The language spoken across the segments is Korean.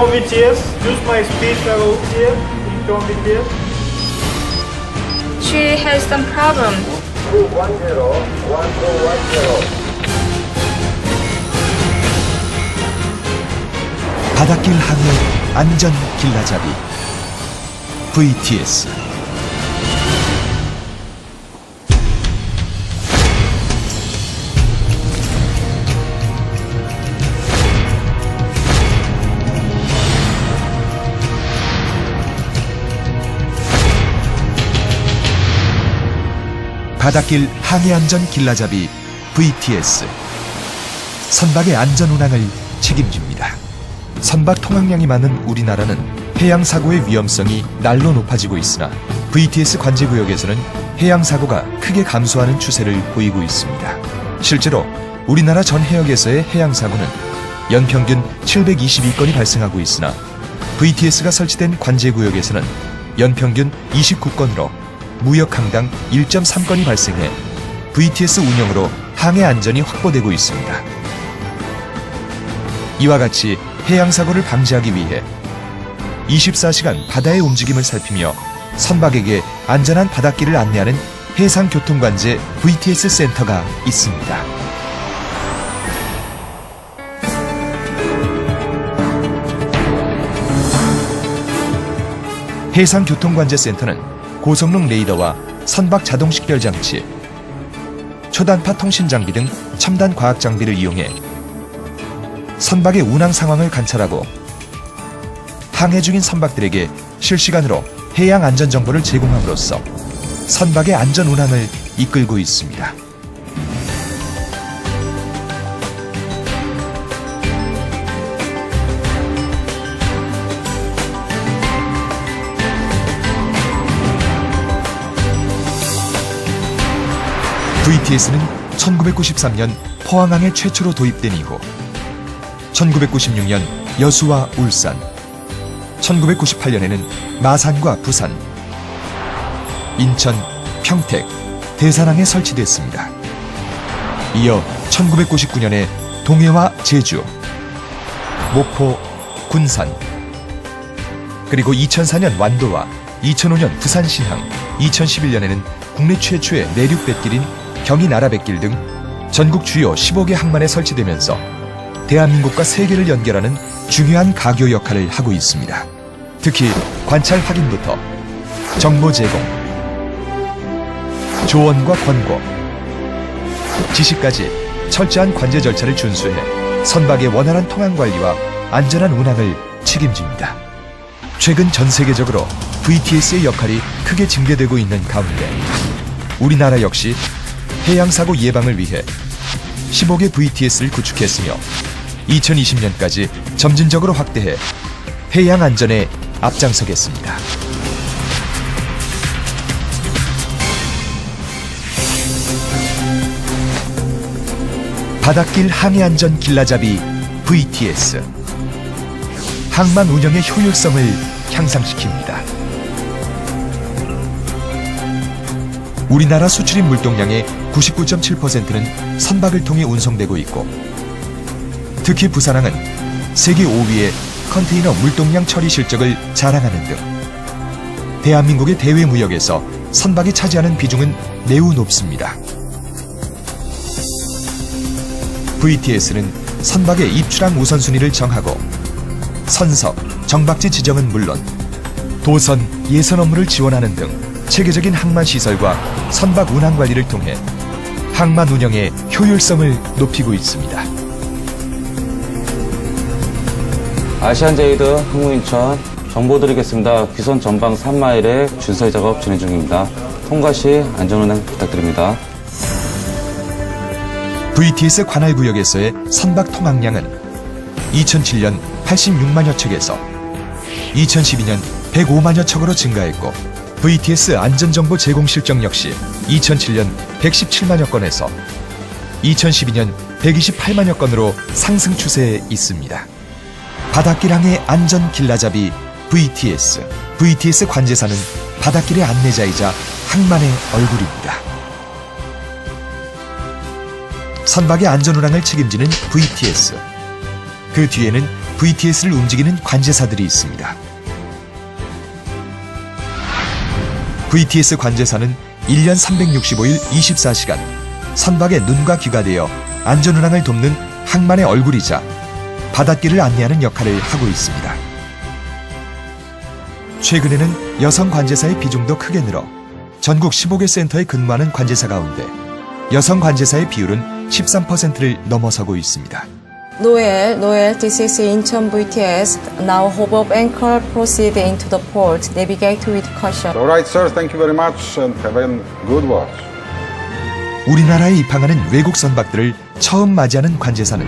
Tom VTS, use my speed level here. Tom VTS. She has some problem. 바닷길 항해 안전 길라잡이 VTS 바닷길 항해 안전 길라잡이 VTS 선박의 안전 운항을 책임집니다. 선박 통항량이 많은 우리나라는 해양 사고의 위험성이 날로 높아지고 있으나 VTS 관제 구역에서는 해양 사고가 크게 감소하는 추세를 보이고 있습니다. 실제로 우리나라 전 해역에서의 해양 사고는 연평균 722건이 발생하고 있으나 VTS가 설치된 관제 구역에서는 연평균 29건으로 무역 항당 1.3건이 발생해 VTS 운영으로 항해 안전이 확보되고 있습니다. 이와 같이 해양 사고를 방지하기 위해 24시간 바다의 움직임을 살피며 선박에게 안전한 바닷길을 안내하는 해상교통관제 VTS 센터가 있습니다. 해상교통관제센터는 고성능 레이더와 선박 자동 식별 장치, 초단파 통신 장비 등 첨단 과학 장비를 이용해 선박의 운항 상황을 관찰하고 항해 중인 선박들에게 실시간으로 해양 안전 정보를 제공함으로써 선박의 안전 운항을 이끌고 있습니다. VTS는 1993년 포항항에 최초로 도입된 이후 1996년 여수와 울산, 1998년에는 마산과 부산, 인천, 평택, 대산항에 설치됐습니다. 이어 1999년에 동해와 제주, 목포, 군산, 그리고 2004년 완도와 2005년 부산 신항, 2011년에는 국내 최초의 내륙 뱃길인 경인 나라뱃길 등 전국 주요 15개 항만에 설치되면서 대한민국과 세계를 연결하는 중요한 가교 역할을 하고 있습니다. 특히 관찰 확인부터 정보 제공, 조언과 권고, 지시까지 철저한 관제 절차를 준수해 선박의 원활한 통항 관리와 안전한 운항을 책임집니다. 최근 전 세계적으로 VTS의 역할이 크게 증대되고 있는 가운데 우리나라 역시 해양사고 예방을 위해 15개 VTS를 구축했으며 2020년까지 점진적으로 확대해 해양 안전에 앞장서겠습니다. 바닷길 항해 안전 길라잡이 VTS 항만 운영의 효율성을 향상시킵니다. 우리나라 수출입 물동량의 99.7%는 선박을 통해 운송되고 있고 특히 부산항은 세계 5위의 컨테이너 물동량 처리 실적을 자랑하는 등 대한민국의 대외 무역에서 선박이 차지하는 비중은 매우 높습니다. VTS는 선박의 입출항 우선순위를 정하고 선석, 정박지 지정은 물론 도선, 예선 업무를 지원하는 등 체계적인 항만 시설과 선박 운항 관리를 통해 항만 운영의 효율성을 높이고 있습니다. 아시안제이드 항공인천 정보 드리겠습니다. 귀선 전방 3마일의 준설 작업 진행 중입니다. 통과 시 안전운행 부탁드립니다. VTS 관할 구역에서의 선박 통항량은 2007년 86만여 척에서 2012년 105만여 척으로 증가했고 VTS 안전정보 제공 실적 역시 2007년 117만여 건에서 2012년 128만여 건으로 상승 추세에 있습니다. 바닷길 항해 안전 길라잡이 VTS VTS 관제사는 바닷길의 안내자이자 항만의 얼굴입니다. 선박의 안전 운항을 책임지는 VTS. 그 뒤에는 VTS를 움직이는 관제사들이 있습니다. VTS 관제사는 1년 365일 24시간 선박의 눈과 귀가 되어 안전운항을 돕는 항만의 얼굴이자 바닷길을 안내하는 역할을 하고 있습니다. 최근에는 여성 관제사의 비중도 크게 늘어 전국 15개 센터에 근무하는 관제사 가운데 여성 관제사의 비율은 13%를 넘어서고 있습니다. Noel, Noel, this is Incheon VTS. Now hope of anchor proceed into the port. Navigate with caution. All right, sir. Thank you very much and have a good watch. 우리나라에 입항하는 외국 선박들을 처음 맞이하는 관제사는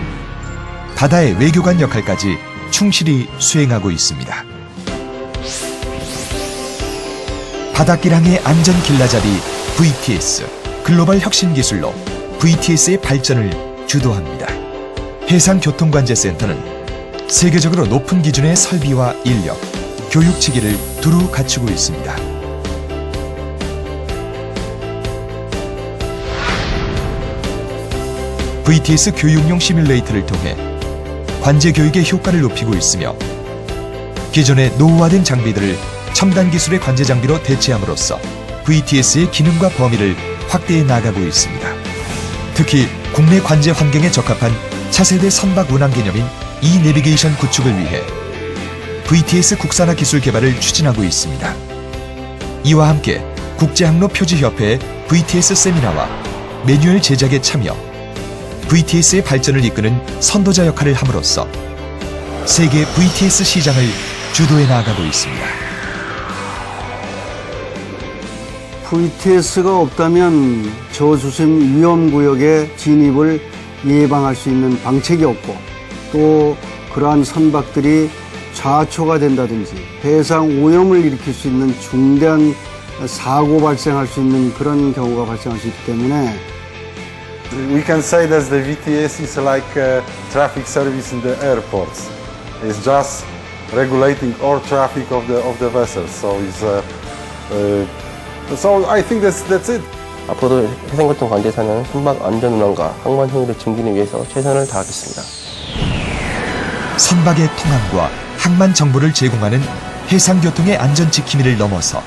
바다의 외교관 역할까지 충실히 수행하고 있습니다. 바닷길항의 안전 길라잡이 VTS 글로벌 혁신 기술로 VTS의 발전을 주도합니다. 해상교통관제센터는 세계적으로 높은 기준의 설비와 인력, 교육 체계를 두루 갖추고 있습니다. VTS 교육용 시뮬레이터를 통해 관제 교육의 효과를 높이고 있으며 기존의 노후화된 장비들을 첨단 기술의 관제 장비로 대체함으로써 VTS의 기능과 범위를 확대해 나가고 있습니다. 특히 국내 관제 환경에 적합한 차세대 선박 운항 개념인 이 내비게이션 구축을 위해 VTS 국산화 기술 개발을 추진하고 있습니다. 이와 함께 국제항로 표지협회의 VTS 세미나와 매뉴얼 제작에 참여, VTS의 발전을 이끄는 선도자 역할을 함으로써 세계 VTS 시장을 주도해 나가고 있습니다. VTS가 없다면 저수심 위험 구역의 진입을 예방할 수 있는 방책이 없고 또 그러한 선박들이 좌초가 된다든지 해상 오염을 일으킬 수 있는 중대한 사고 발생할 수 있는 그런 경우가 발생할 수 있기 때문에 We can say that the VTS is like a traffic service in the airports. It's just regulating all traffic of the of the vessels. So it's uh, uh, so I think that's that's it. 앞으로도 해상교통 관제사는 선박 안전 운항과 항만 효율을 증진하기 위해서 최선을 다하겠습니다. 선박의 통항과 항만 정보를 제공하는 해상교통의 안전 지킴이를 넘어서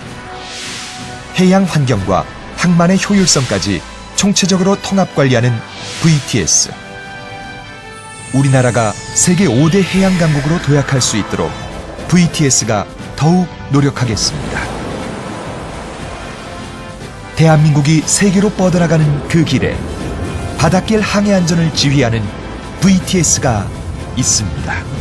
해양 환경과 항만의 효율성까지 총체적으로 통합 관리하는 VTS. 우리나라가 세계 5대 해양 강국으로 도약할 수 있도록 VTS가 더욱 노력하겠습니다. 대한민국이 세계로 뻗어나가는 그 길에 바닷길 항해 안전을 지휘하는 VTS가 있습니다.